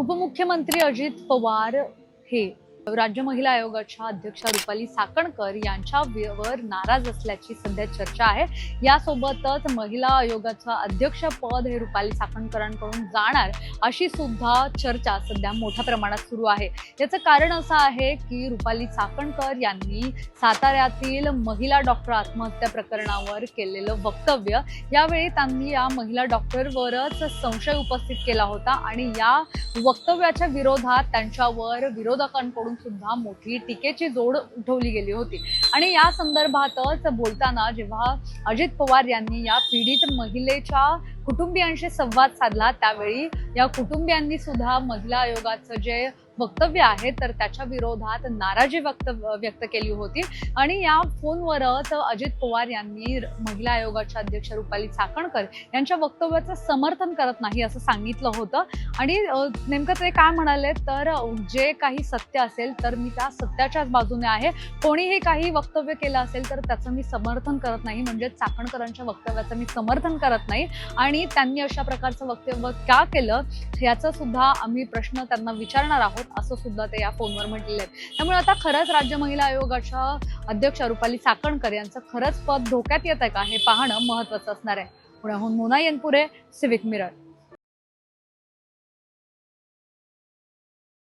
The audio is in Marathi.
उपमुख्यमंत्री अजित पवार हे राज्य महिला आयोगाच्या अध्यक्षा रुपाली साकणकर यांच्यावर नाराज असल्याची सध्या चर्चा आहे. यासोबतच महिला आयोगाचं अध्यक्षपद हे रुपाली साकणकरांकडून जाणार अशी सुद्धा चर्चा सध्या मोठ्या प्रमाणात सुरू आहे. याचं कारण असं आहे की रुपाली साकणकर यांनी साताऱ्यातील महिला डॉक्टर आत्महत्या प्रकरणावर केलेलं वक्तव्य. यावेळी त्यांनी या महिला डॉक्टरवरच संशय उपस्थित केला होता आणि या वक्तव्याच्या विरोधात त्यांच्यावर विरोधकांकडून सुद्धा मोठी टीकेची जोड उठवली गेली होती. आणि या संदर्भातच बोलताना जेव्हा अजित पवार यांनी या पीडित महिलेच्या कुटुंबियांशी संवाद साधला त्यावेळी या कुटुंबियांनी सुद्धा महिला आयोगाचं जे वक्तव्य आहे तर त्याच्या विरोधात नाराजी व्यक्त व्यक्त केली होती. आणि या फोनवरच अजित पवार यांनी महिला आयोगाच्या अध्यक्ष रुपाली चाकणकर यांच्या वक्तव्याचं समर्थन करत नाही असं सांगितलं होतं. आणि नेमकं ते काय म्हणाले तर जे काही सत्य असेल तर मी त्या सत्याच्याच बाजूने आहे. कोणीही काही वक्तव्य केलं असेल तर त्याचं मी समर्थन करत नाही. म्हणजे चाकणकरांच्या वक्तव्याचं मी समर्थन करत नाही. आणि त्यांनी अशा प्रकारचं वक्तव्य का केलं याचा सुद्धा आम्ही प्रश्न त्यांना विचारणार आहोत. असं सुद्धा ते या फोनवर म्हटलेलं आहे त्यामुळे आता खरंच राज्य महिला आयोगाच्या अध्यक्ष रुपाली चाकणकर यांचं खरंच पद धोक्यात येत आहे का हे पाहणं महत्वाचं असणार आहे. पुण्याहून मोना येनपुरे सिविक मिरर